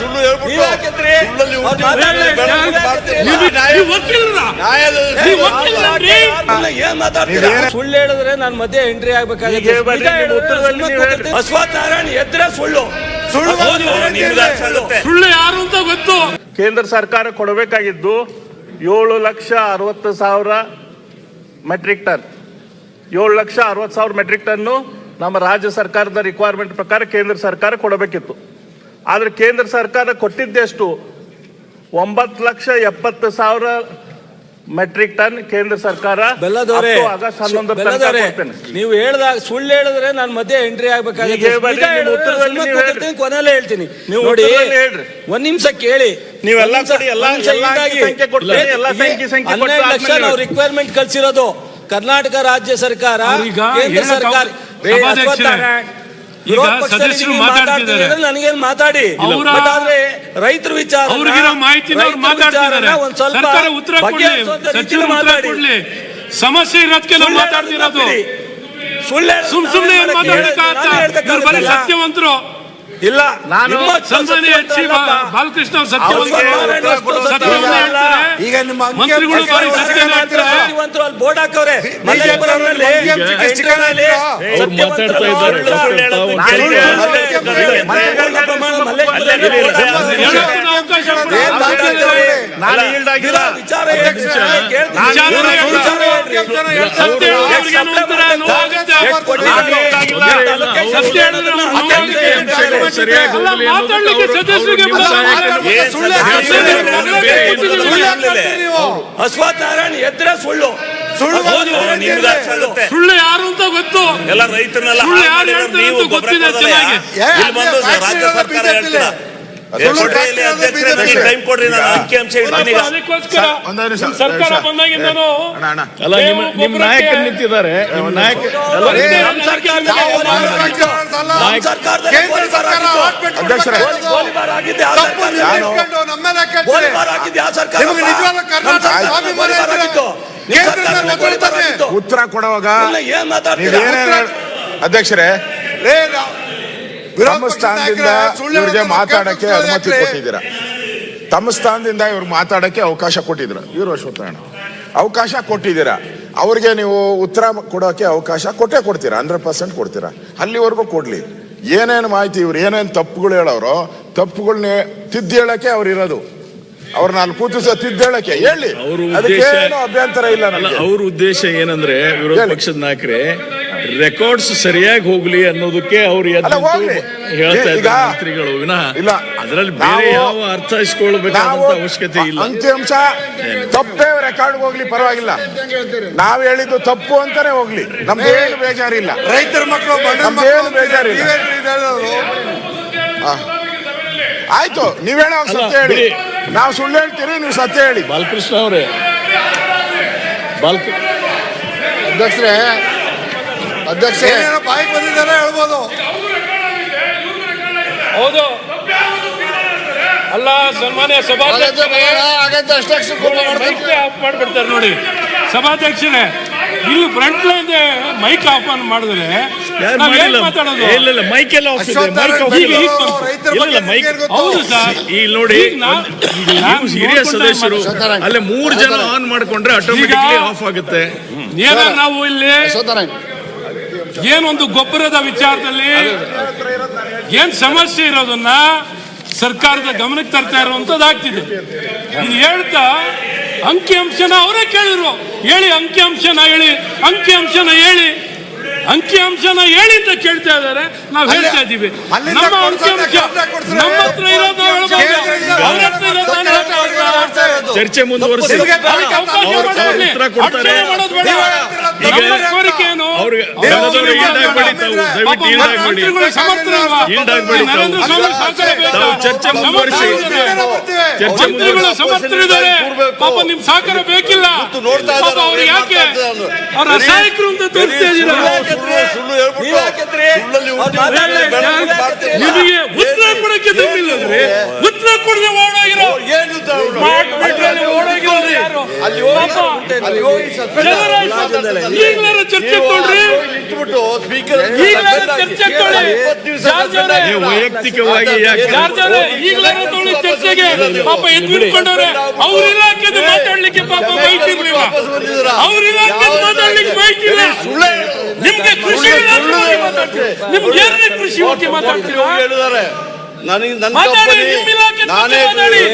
ನೀವು- ಹೇಳ್ಬಿಟ್ಟು? ಸುಳ್ಳು ಹೇಳಿದ್ರೆ ನಾನು ಮಧ್ಯೆ ಎಂಟ್ರಿ ಆಗ್ಬೇಕಾಗುತ್ತೆ. ಅಶ್ವಥ್ ನಾರಾಯಣ್ ಎದ್ರೆ ಸುಳ್ಳು? ಸುಳ್ಳು ಸುಳ್ಳು? ಯಾರು ಅಂತ ಗೊತ್ತು. ಕೇಂದ್ರ ಸರ್ಕಾರ ಕೊಡಬೇಕಾಗಿದ್ದು ಏಳು ಲಕ್ಷ ಅರವತ್ತು ಸಾವಿರ ಮೆಟ್ರಿಕ್ ಟನ್ ಏಳು ಲಕ್ಷ ಅರವತ್ತು ಸಾವಿರ ಮೆಟ್ರಿಕ್ ಟನ್ನು ನಮ್ಮ ರಾಜ್ಯ ಸರ್ಕಾರದ ರಿಕ್ವೈರ್ಮೆಂಟ್ ಪ್ರಕಾರ ಕೇಂದ್ರ ಸರ್ಕಾರ ಕೊಡಬೇಕಿತ್ತು. ಆದರೆ ಕೇಂದ್ರ ಸರ್ಕಾರ ಕೊಟ್ಟಿದ್ದೆಷ್ಟು? ಒಂಬತ್ತು ಲಕ್ಷ ಎಪ್ಪತ್ತು ಸಾವಿರ ಮೆಟ್ರಿಕ್ ಟನ್ ಕೇಂದ್ರ ಸರ್ಕಾರ ಆಗಸ್ಟ್ ಹನ್ನೊಂದು ನೀವು ಹೇಳಿದಾಗ ಸುಳ್ಳು ಹೇಳಿದ್ರೆ ನಾನು ಮಧ್ಯೆ ಎಂಟ್ರಿ ಆಗ್ಬೇಕಾಗುತ್ತೆ. ಸುಮ್ಮನೆ ಕೊನೆಯಲ್ಲೇ ಹೇಳ್ತೀನಿ. ನೀವು ನೋಡಿ ಹೇಳ್ರಿ. ಒಂದ್ ನಿಮಿಷ ಕೇಳಿ. ನೀವೆಲ್ಲ ಹನ್ನೆರಡು ಲಕ್ಷ ನಾವು ರಿಕ್ವೈರ್ಮೆಂಟ್ ಕಳ್ಸಿರೋದು ಕರ್ನಾಟಕ ರಾಜ್ಯ ಸರ್ಕಾರ ಕೇಂದ್ರ ಸರ್ಕಾರ ನನಗೇನು ಮಾತಾಡಿ? ಆದ್ರೆ ರೈತರ ವಿಚಾರ ಒಂದ್ ಸ್ವಲ್ಪ ಮಾತಾಡಿ. ಸಮಸ್ಯೆ ಇರೋದಕ್ಕೆ ನಾವು ಮಾತಾಡ್ತಿರೋದು. ಸುಳ್ಳು ಸುಮ್ ಸುಮ್ಮನೆ ಸತ್ಯವಂತರು. ಇಲ್ಲ ನಾನು ನಿಮ್ಮ ಸನ್ಮಾನ್ಯ ಹೆಚ್ಚಿ ಬಾಲಕೃಷ್ಣ ಈಗ ನಿಮ್ಮ ಮಂತ್ರಿಗಳು ಬಾರಿ ಬೋರ್ಡ್ ಹಾಕವ್ರೆ. ಸತ್ಯ ಹೇಳಿದ್ರೆ ಅಶ್ವಥ್ ನಾರಾಯಣ್ ಎದ್ರೆ ಸುಳ್ಳು? ಸುಳ್ಳು ಯಾರು ಅಂತ ಗೊತ್ತು. ಎಲ್ಲ ರೈತರನ್ನೆಲ್ಲ ಸುಳ್ಳು ಯಾರು ಹೇಳ್ತಾರೆ ಅಂತ ಗೊತ್ತಿದೆ ಚೆನ್ನಾಗಿ. ಇಲ್ಲಿ ಬಂದು ರಾಜ್ಯ ಸರ್ಕಾರ ಹೇಳ್ತೀರಾ ಟೈಮ್ ಕೊಡ್ರಿ ನಾನು. ಅದಕ್ಕೋಸ್ಕರ ಸರ್ಕಾರ ನಿಮಿಷ. ಬಂದಾಗಿಂದನೂ ಅಣ್ಣ, ಅಣ್ಣ. ಅಲ್ಲ ನಿಮ್ಮ ನಿಮ್ಮ ನಾಯಕರು ನಿಂತಿದ್ದಾರೆ. ನಿಮ್ಮ ನಾಯಕ. ಉತ್ತರ ಕೊಡುವಾಗ ಅಧ್ಯಕ್ಷರೇ ತಮ್ಮ ಸ್ಥಾನದಿಂದ ಇವ್ರಿಗೆ ಮಾತಾಡಕ್ಕೆ ಅನುಮತಿ ಕೊಟ್ಟಿದ್ದೀರ? ತಮ್ಮ ಸ್ಥಾನದಿಂದ ಇವ್ರಿಗೆ ಮಾತಾಡಕ್ಕೆ ಅವಕಾಶ ಕೊಟ್ಟಿದ್ರು ಇವರು ಅಶ್ವತ್ಥನಾರಾಯಣ. ಅವಕಾಶ ಕೊಟ್ಟಿದ್ದೀರ? ಅವ್ರಿಗೆ ನೀವು ಉತ್ತರ ಕೊಡೋಕೆ ಅವಕಾಶ ಕೊಟ್ಟೇ ಕೊಡ್ತೀರಾ? ಹಂಡ್ರೆಡ್ ಪರ್ಸೆಂಟ್ ಕೊಡ್ತೀರಾ? ಅಲ್ಲಿವರೆಗೂ ಕೊಡ್ಲಿ. ಏನೇನು ಮಾಹಿತಿ ಇವ್ರು ಏನೇನು ತಪ್ಪುಗಳು ಹೇಳೋರು ತಪ್ಪುಗಳನ್ನೇ ತಿದ್ದಿ ಹೇಳಕ್ಕೆ ಅವ್ರು ಇರೋದು. ಅವ್ರನ್ನ ನಾನು ಕೂತಿಸ ತಿದ್ದೇಳಕ್ಕೆ ಹೇಳಿ. ಅವ್ರ ಅದಕ್ಕೇನು ಅಭ್ಯಂತರ ಇಲ್ಲ ನನಗೆ ಅವ್ರ ಉದ್ದೇಶ ಏನಂದ್ರೆ ವಿರೋಧ ಪಕ್ಷದ ನಾಯಕರೇ ರೆಕಾರ್ಡ್ಸ್ ಸರಿಯಾಗಿ ಹೋಗ್ಲಿ ಅನ್ನೋದಕ್ಕೆ ಅವ್ರು. ಹೇಳ್ತಾ ಈಗ- ಮಂತ್ರಿಗಳು. ವಿನಃ ಇಲ್ಲ. ಅದರಲ್ಲಿ ಬೇರೆ ನಾವು- ಯಾವ ಅರ್ಥೈಸ್ಕೊಳ್ಬೇಕಾದಂತ ಅವಶ್ಯಕತೆ ಇಲ್ಲ. ಅಂಕಿಅಂಶ ತಪ್ಪೇ ರೆಕಾರ್ಡ್ ಹೋಗ್ಲಿ ಪರವಾಗಿಲ್ಲ. ನಾವ್ ಹೇಳಿದ್ದು ತಪ್ಪು ಅಂತಾನೆ ಹೋಗ್ಲಿ. ನಮ್ದೇನು ಬೇಜಾರಿಲ್ಲ. ರೈತರ ಮಕ್ಕಳು ನಮ್ದೇನು ಬೇಜಾರಿಲ್ಲ. ಆಯ್ತು ನೀವ್ ಹೇಳೋ ಅಲ್ಲ, ಸತ್ಯ ಹೇಳಿ. ನಾವು ಸುಳ್ಳು ಹೇಳ್ತೀರಿ ನೀವು ಸತ್ಯ ಹೇಳಿ. ಬಾಲಕೃಷ್ಣ ಅವರೇ. ಬಾಲ್ಕ ಅಧ್ಯಕ್ಷರೇ ಅಧ್ಯಕ್ಷ ಏನೇನೋ ಬಾಯಿಗೆ ಬಂದಿದ್ದಾರೆ ಹೇಳ್ಬೋದು. ಹೌದು. ಅಲ್ಲ ಸನ್ಮಾನ್ಯ ಸಭಾಧ್ಯಕ್ಷರೇ. ಮೈಕ್ ಆಫ್ ಮಾಡ್ಬಿಡ್ತಾರೆ ನೋಡಿ. ಸಭಾಧ್ಯಕ್ಷರೇ ಇಲ್ಲಿ front line mic off on ಮಾಡಿದ್ರೆ ಯಾರು ಮಾಡಿಲ್ಲ? ಮಾತಾಡೋದು? ಇಲ್ಲ ಇಲ್ಲ ಮೈಕ್ ಎಲ್ಲ ಆಫ್ ಇದೆ. ಮೈಕ್ ಆಫ್ ಇಲ್ಲ ಇಲ್ಲ, ಮೈಕ್- ಹೌದು ಸರ್. ಇಲ್ಲಿ ನೋಡಿ ನೀವು ಹಿರಿಯ ಸದಸ್ಯರು. ಅಲ್ಲೇ ಮೂರ್ ಜನ ಆನ್ ಮಾಡ್ಕೊಂಡ್ರೆ ಆಟೋಮೆಟಿಕ್ಲಿ ಆಫ್ ಆಗುತ್ತೆ. ಏನ ನಾವು ಇಲ್ಲಿ ಏನೊಂದು ಗೊಬ್ಬರದ ವಿಚಾರದಲ್ಲಿ ಏನ್ ಸಮಸ್ಯೆ ಇರೋದನ್ನ ಸರ್ಕಾರದ ಗಮನಕ್ಕೆ ತರ್ತಾ ಇರುವಂತದ್ದು ಆಗ್ತಿದೆ. ಇದು ಹೇಳ್ತಾ ಅಂಕಿಅಂಶನ ಅವರೇ ಕೇಳಿದ್ರು. ಹೇಳಿ ಅಂಕಿಅಂಶನ ಹೇಳಿ ಅಂಕಿಅಂಶನ ಹೇಳಿ. ಅಂಕಿಅಂಶನ ಹೇಳಿ ಅಂತ ಕೇಳ್ತಾ ಇದ್ದಾರೆ. ನಾವು ಹೇಳ್ತಾ ಇದ್ದೀವಿ. ನಮ್ಮ ಅಂಕಿ ಅಂಕಿಅಂಶ ನಮ್ಮ ಹತ್ರ ಇರೋದು. ಚರ್ಚೆ ಮುಂದುವರಿಸಿ. ಚರ್ಚೆ ಮುಂದುವರಿಸಿ. ಚರ್ಚೆ ಮಂತ್ರಿಗಳು ಸಮರ್ಥರಿದ್ದಾರೆ. ಪಾಪ ನಿಮ್ ಸಹಕಾರ ಬೇಕಿಲ್ಲ. ಪಾಪ ಅವ್ರು ಯಾಕೆ ಅವ್ರ? ರಸಾಯಕರು ಅಂತ ತೋರಿಸ್ತಾ ನಿಮಗೆ ಉತ್ತರ ಕೊಡಕ್ಕೆ ದಮ್ಮಿಲ್ಲಂದ್ರೆ ಉತ್ತರ ಕೊಡದೆ ಓಡೋಗಿರೋ? ಪಾಪ. ಜನರ ಈಗಲಾರ ಚರ್ಚೆ ಕೊಡ್ರಿ ಬಿಟ್ಟು ಸ್ಪೀಕರ್ ಈಗಲೇ ಚರ್ಚೆ ತೊಗೊಳ್ಳಿ. ವೈಯಕ್ತಿಕವಾಗಿ ಯಾಕೆ ಜಾರ್ಜ್ ಅವರೇ, ಈಗಲೇ ತೊಗೊಳ್ಳಿ ಚರ್ಚೆಗೆ. ಪಾಪ ಎದ್ದು ಅವ್ರ ಇಲಾಖೆದು ಮಾತಾಡ್ಲಿಕ್ಕೆ ಪಾಪ ಬೈಕ್ ಇರ್ಲಿಲ್ಲ ಅವ್ರ ಇಲಾಖೆದು ಮಾತಾಡ್ಲಿಕ್ಕೆ ಇಲ್ಲ ನಿಮ್ಗೆ ಕೃಷಿ ನಿಮ್ಗೆ ಏನೇ ಕೃಷಿ ಬಗ್ಗೆ ಮಾತಾಡ್ತೀರಾ? ಹೇಳಿದ್ದಾರೆ. ನನಗೆ ನನ್ನ ಇಲಾಖೆ ನಾನೇ.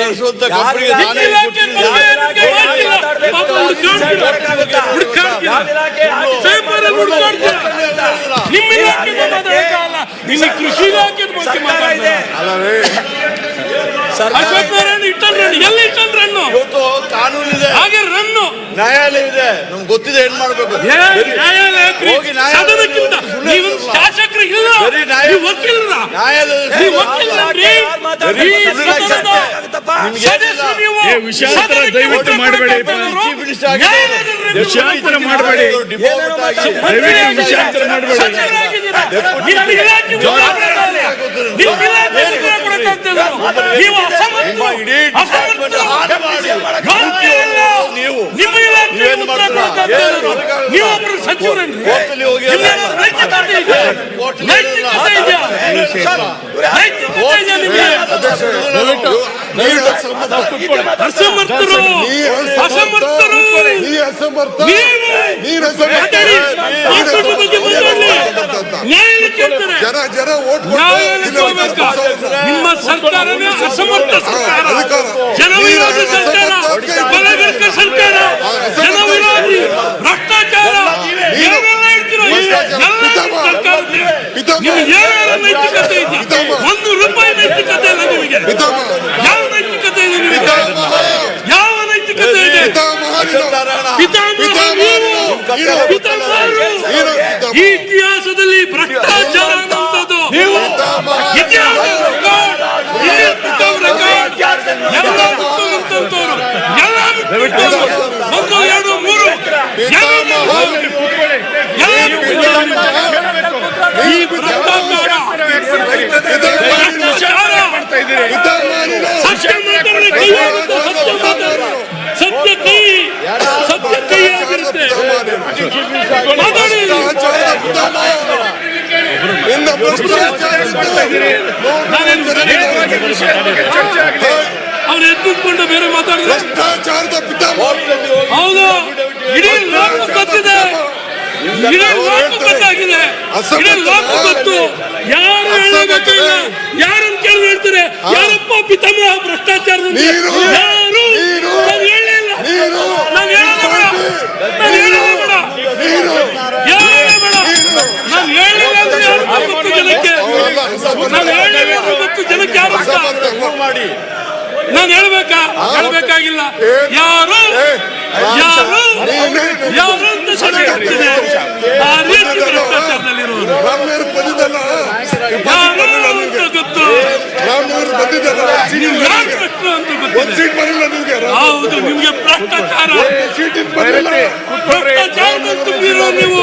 ನಡೆಸುವಂತ ನಾನೇ ಇಲಾಖೆ ಬಗ್ಗೆ ಕೊಟ್ಟಿದ್ದೀನಿ. ನಿಮ್ಗೆ ಮಾಹಿತಿಲ್ಲ. ಪಾಪ ಹುಡುಕಾಡ್ತೀರಾ. ಹುಡುಕಾಡ್ತೀರಾ. ಪೇಪರಲ್ಲಿ ಹುಡುಕಾಡ್ತೀರಾ. ನಿಮ್ಮ ಇಲಾಖೆ ಬಗ್ಗೆ ಮಾತಾಡಕ್ಕಾಗಲ್ಲ. ಇನ್ನು ಕೃಷಿ ಇಲಾಖೆ ಬಗ್ಗೆ ಮಾತಾಡ್ತಾರೆ ಅಶ್ವಥ್ ನಾರಾಯಣ ಇಟ್ಟಲ್ ರನ್ ಎಲ್ಲಿ ಇಟ್ಟಲ್ ರನ್ನು ಇವತ್ತು ಕಾನೂನಿದೆ ಹಾಗೆ ರನ್ನು ನ್ಯಾಯಾಲಯ ಇದೆ ನಮ್ಗೆ ಗೊತ್ತಿದೆ ಏನ್ ಮಾಡ್ಬೇಕು. ಹೋಗಿ ಶಾಸಕರು ಇಲ್ಲ ವಕೀಲರನ್ರಿ ಈ ಸದನದ ಸದಸ್ಯರು ನೀವು ಏ, ವಿಷಯಾಂತರ ಸದನಕ್ಕೆ ದಯವಿಟ್ಟು ಉತ್ತರ ಮಾಡಬೇಡಿ. ಕೊಡ್ಬೇಕಾದವರು ಚೀಫ್ ಮಿನಿಸ್ಟರ್ ಆಗಿದ್ದಾರೆ. ನ್ಯಾಯಾಲಯದಲ್ಲಿ ವಿಷಯಾಂತರ ಮಾಡಬೇಡಿ ದಯವಿಟ್ಟು ವಿಷಯಾಂತರ ಮಾಡಬೇಡಿ ಸಚಿವರಾಗಿದ್ದೀರಾ? ನಿಮ್ಮ ಇಲಾಖೆ ಉತ್ತರ ಕೊಡಲ್ಲ. ನಿಮ್ಮ ಇಲಾಖೆ ಉತ್ತರ ಕೊಡಕ್ಕಾಗ್ತದೆ. ನೀವು ಅಸಮರ್ಥರು. ಅಸಮರ್ಥರು. ಯೋಗ್ಯ ಇಲ್ಲ. ನಿಮ್ಮ ಇಲಾಖೆ ನೀವೇನ್ ಉತ್ತರ ಮಾಡ್ತೀರಾ? ಕೊಡಕ್ಕಾಗ್ತದೆ. ಕೋರ್ಟಲ್ಲಿ ಹೋಗಿ ನೈತಿಕತೆ? ನೈತಿಕತೆ? ನೈತಿಕತೆ ನಿಮ್ಗೆ? ಅಸಮರ್ಥರು ಅಸಮರ್ಥರು ಜನ ಜನ ಓಟ್ ನಿಮ್ಮ ಸರ್ಕಾರನೇ ಅಸಮರ್ಥ ಸರ್ಕಾರ ಜನ ವಿರೋಧಿ ಸರ್ಕಾರ ಬಲಗರ್ಕ ಸರ್ಕಾರ ಜನ ವಿರೋಧಿ ಭ್ರಷ್ಟಾಚಾರ ಏನೆಲ್ಲ ಹೇಳ್ತೀರೋ ಎಲ್ಲ ಸರ್ಕಾರಕ್ಕೆ ನಿಮ್ಗೆ ಏನೆಲ್ಲ ನೈತಿಕತೆ ಇದೆ ಒಂದು ರೂಪಾಯಿ ನೈತಿಕತೆ ಇಲ್ಲ ನಿಮಗೆ ಯಾವ ನೈತಿಕತೆ ಇದೆ ನಿಮಗೆ ಯಾವ ನೈತಿಕತೆ ಇದೆ ಪಿತಾಮಹ ನೀವು ಪಿತಾಮಹರು ಈ ಇತಿಹಾಸದಲ್ಲಿ ಭ್ರಷ್ಟಾಚಾರ ಅನ್ನುವಂಥದ್ದು ಇತಿಹಾಸ ರೆಕಾರ್ಡ್ ಇಲ್ಲಿ ಬಿಟ್ಟವ್ ರೆಕಾರ್ಡ್ ಎಲ್ಲ ಬಿಟ್ಟಂತವ್ರು ಎಲ್ಲ ಬಿಟ್ಟಂತವ್ರು ಒಂದು ಎರಡು ಮೂರು. ಈ ಭ್ರಷ್ಟಾಚಾರ ಭ್ರಷ್ಟಾಚಾರ ಸತ್ಯ ಕೈ ಸತ್ಯ ಕೈ ಆಗಿರುತ್ತೆ ಅವ್ರು ಎದ್ದುಕೊಂಡು ಬೇರೆ ಮಾತಾಡಿದ್ರೆ? ಹೌದು. ಇಡೀ ಲೋಕ ಗೊತ್ತಿದೆ. ಇಡೀ ಲೋಕ ಗೊತ್ತಾಗಿದೆ. ಇಡೀ ಲೋಕ ಗೊತ್ತು. ಯಾರು ಹೇಳಬೇಕಿಲ್ಲ ಯಾರನ್ನು ಕೇಳಿ ಹೇಳ್ತಾರೆ. ಯಾರಪ್ಪ ಪಿತಾಮಹ ಭ್ರಷ್ಟಾಚಾರದ ನೀನು. ಯಾರು? ನೀನು. ನಾವು ಹೇಳೇ ಇಲ್ಲ. ನೀನು. ಹೇಳೋದೇ ಬೇಡ. ಜನಕ್ಕೆ ಯಾರು? ಮಾಡಿ ನಾನು ಹೇಳ್ಬೇಕಾ ಹೇಳ್ಬೇಕಾಗಿಲ್ಲ ಯಾರು ಯಾರು ಯಾರು ಅಂತ ಸಭೆ ಆಗ್ತಿದೆ ಆ ರೀತಿ ಭ್ರಷ್ಟಾಚಾರದಲ್ಲಿರುವುದು ಯಾರು ಅಂತ ಗೊತ್ತು ನೀವು ಯಾರು ಪ್ರಶ್ನೆ ಅಂತ ಗೊತ್ತಿದೆ ನಿಮಗೆ ಹೌದು ನಿಮ್ಗೆ ಭ್ರಷ್ಟಾಚಾರ ಭ್ರಷ್ಟಾಚಾರದಲ್ಲಿ ತುಂಬಿರೋ ನೀವು